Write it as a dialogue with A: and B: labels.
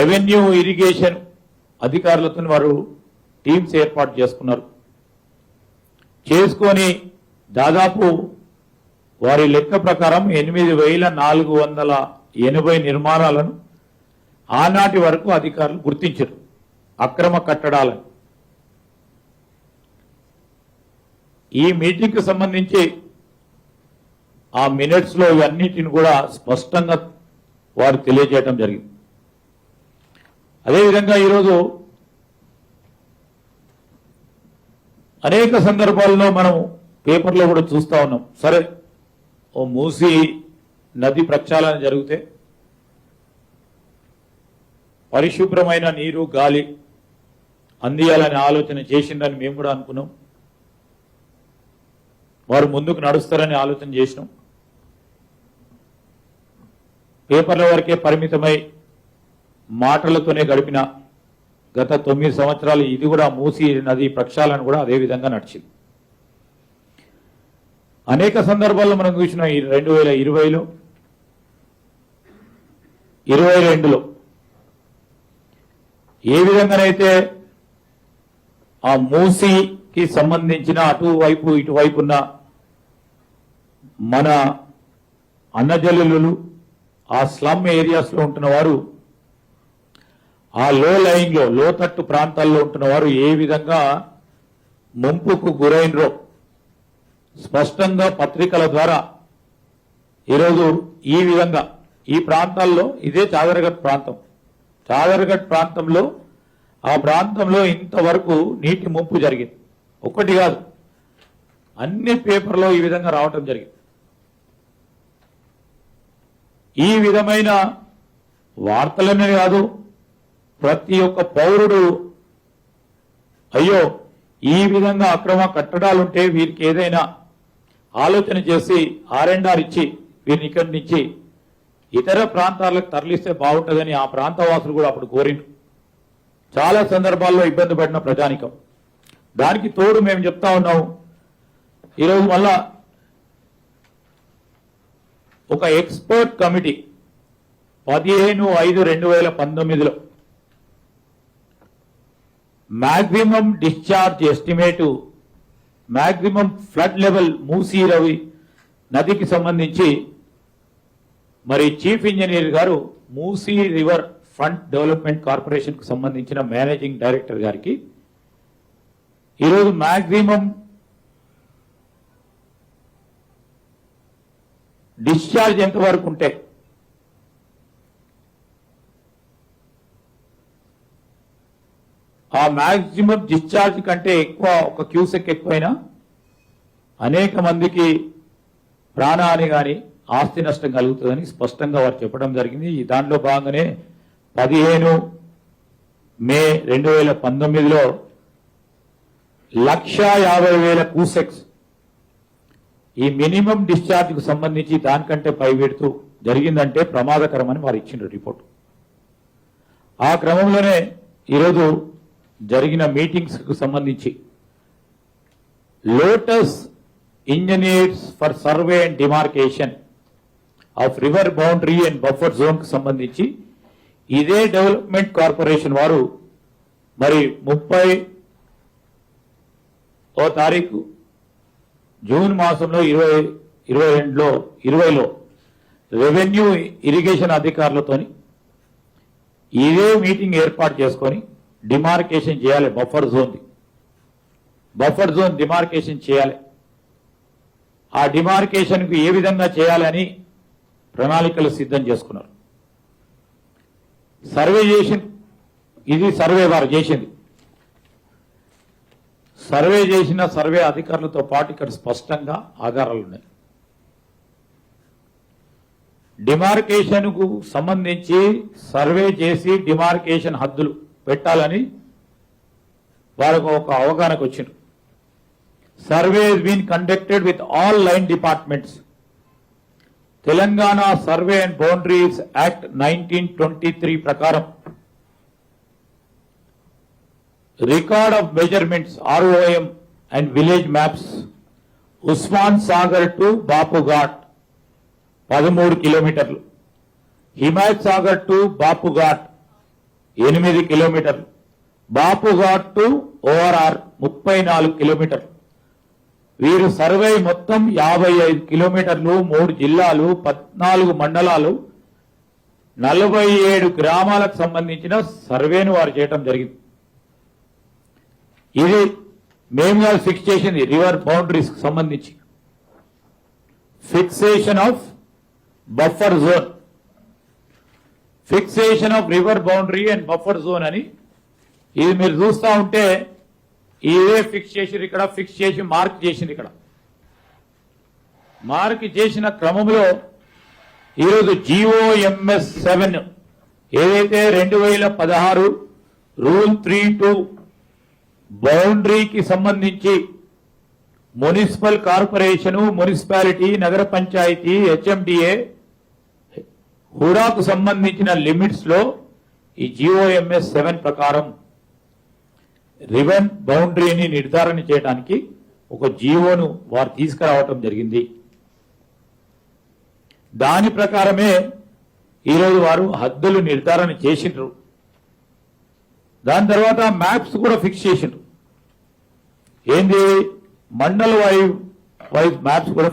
A: Revenue irrigation అధికారులతో వారు teams ఏర్పాటు చేసుకున్నారు. చేసుకొని దాదాపు వారి లెక్క ప్రకారం ఎనిమిది వేల నాలుగు వందల ఎనభై నిర్మాణాలను ఆనాటి వరకు అధికారులు గుర్తించారు. అక్రమ కట్టడాలను. ఈ మీటింగ్కి సంబంధించి ఆ మినిట్స్లో ఇవన్నిటిని కూడా స్పష్టంగా వారు తెలియజేయడం జరిగింది. అదేవిధంగా ఈరోజు అనేక సందర్భాల్లో మనం పేపర్లో కూడా చూస్తా ఉన్నాం. సరే ఓ మూసి నది ప్రక్షాళన జరిగితే పరిశుభ్రమైన నీరు గాలి అందియాలనే ఆలోచన చేసిందని మేము కూడా అనుకున్నాం. వారు ముందుకు నడుస్తారని ఆలోచన చేసినాం. పేపర్ల వరకే పరిమితమై మాటలతోనే గడిపిన గత తొమ్మిది సంవత్సరాలు ఇది కూడా మూసి నది ప్రక్షాళన కూడా అదే విధంగా నడిచింది. అనేక సందర్భాల్లో మనం చూసిన ఈ రెండు వేల ఇరవైలో ఇరవై రెండులో ఏ విధంగానైతే ఆ మూసికి సంబంధించిన అటువైపు ఇటువైపు ఉన్న మన అన్నజల్లులు ఆ స్లమ్ ఏరియాస్లో ఉంటున్న వారు ఆ లో లైన్లో లోతట్టు ప్రాంతాల్లో ఉంటున్న వారు ఏ విధంగా ముంపుకు గురైనరో స్పష్టంగా పత్రికల ద్వారా ఈరోజు ఈ విధంగా ఈ ప్రాంతాల్లో ఇదే చాదరగట్ ప్రాంతం. చాదరగట్ ప్రాంతంలో ఆ ప్రాంతంలో ఇంతవరకు నీటి ముంపు జరిగింది. ఒక్కటి కాదు అన్ని పేపర్లో ఈ విధంగా రావటం జరిగింది. ఈ విధమైన వార్తలనే కాదు ప్రతి ఒక్క పౌరుడు అయ్యో ఈ విధంగా అక్రమ కట్టడాలుంటే వీరికి ఏదైనా ఆలోచన చేసి ఆర్ ఇచ్చి వీరిని ఇక్కడి నుంచి ఇతర ప్రాంతాలకు తరలిస్తే బాగుంటుందని ఆ ప్రాంతవాసులు కూడా అప్పుడు కోరిండ్రు. చాలా సందర్భాల్లో ఇబ్బంది పడిన ప్రజానికం. దానికి తోడు మేము చెప్తా ఉన్నాం ఈరోజు మళ్ళా ఒక ఎక్స్పర్ట్ కమిటీ పదిహేను ఐదు రెండు వేల పంతొమ్మిదిలో maximum discharge estimate maximum flood level Musi Ravi నదికి సంబంధించి మరి చీఫ్ ఇంజనీర్ గారు మూసీ రివర్ ఫ్రంట్ డెవలప్మెంట్ కార్పొరేషన్కు సంబంధించిన మేనేజింగ్ డైరెక్టర్ గారికి ఈరోజు మ్యాక్సిమం డిశ్చార్జ్ ఎంతవరకు ఉంటే ఆ మాక్సిమం డిశ్చార్జ్ కంటే ఎక్కువ ఒక క్యూసెక్ ఎక్కువైనా అనేక మందికి ప్రాణహాని కానీ ఆస్తి నష్టం కలుగుతుందని స్పష్టంగా వారు చెప్పడం జరిగింది. ఈ దాంట్లో భాగంగానే పదిహేను మే రెండు వేల పంతొమ్మిదిలో లక్ష యాభై వేల కూసెక్స్ ఈ మినిమం డిశ్చార్జ్కు సంబంధించి దానికంటే పై పెడుతూ జరిగిందంటే ప్రమాదకరమని వారు ఇచ్చిన రిపోర్ట్. ఆ క్రమంలోనే ఈరోజు జరిగిన మీటింగ్స్కు సంబంధించి. Lotus engineers for survey and demarcation of river boundary and buffer జోన్కు సంబంధించి ఇదే డెవలప్మెంట్ కార్పొరేషన్ వారు మరి ముప్పై ఓ తారీఖు జూన్ మాసంలో ఇరవై ఇరవై రెండులో ఇరవైలో రెవెన్యూ ఇరిగేషన్ అధికారులతోని ఇదే మీటింగ్ ఏర్పాటు చేసుకొని డిమార్కేషన్ చేయాలి buffer zone buffer zone demarcation చేయాలి. ఆ డిమార్కేషన్కు ఏ విధంగా చేయాలని ప్రణాళికలు సిద్ధం చేసుకున్నారు. సర్వే చేసి ఇది సర్వే వారు చేసింది. సర్వే చేసిన సర్వే అధికారులతో పాటు ఇక్కడ స్పష్టంగా ఆధారాలు ఉన్నాయి. డిమార్కేషన్కు సంబంధించి సర్వే చేసి డిమార్కేషన్ హద్దులు పెట్టాలని వారికి ఒక అవగాహనకు వచ్చింది survey been conducted with all line departments Telangana survey and boundaries act nineteen twenty three ప్రకారం record of measurements ROM and village maps Osman Sagar to Bapughat పదమూడు కిలోమీటర్లు హిమాయత్ సాగర్ టు బాపుఘాట్ ఎనిమిది కిలోమీటర్లు. బాపుఘాట్ టు ఓఆర్ఆర్ ముప్పై నాలుగు కిలోమీటర్లు. వీరు సర్వే మొత్తం యాభై ఐదు కిలోమీటర్లు మూడు జిల్లాలు పద్నాలుగు మండలాలు నలభై ఏడు గ్రామాలకు సంబంధించిన సర్వేను వారు చేయటం జరిగింది. ఇది మేము గారు ఫిక్స్ చేసింది రివర్ బౌండరీస్కి సంబంధించి. Fixation of buffer zone. Fixation of river boundary and buffer zone అని. ఇది మీరు చూస్తా ఉంటే ఇదే ఫిక్స్ చేసి ఇక్కడ ఫిక్స్ చేసి మార్క్ చేసింది ఇక్కడ. మార్క్ చేసిన క్రమంలో ఈరోజు జిఓఎంఎస్ సెవెన్ ఏదైతే రెండు వేల పదహారు రూల్ త్రీ టూ బౌండరీకి సంబంధించి మున్సిపల్ కార్పొరేషను మున్సిపాలిటీ నగర పంచాయతీ హెచ్ఎండిఏ హుడాకు సంబంధించిన లిమిట్స్లో ఈ జిఓఎంఎస్ సెవెన్ ప్రకారం రివెన్ బౌండరీని నిర్ధారణ చేయడానికి ఒక జీవోను వారు తీసుకురావటం జరిగింది. దాని ప్రకారమే ఈరోజు వారు హద్దులు నిర్ధారణ చేసిండ్రు. దాని తర్వాత మ్యాప్స్ కూడా ఫిక్స్ చేసిండ్రు. ఏంది? మండల వైజ్ వైజ్ మ్యాప్స్ కూడా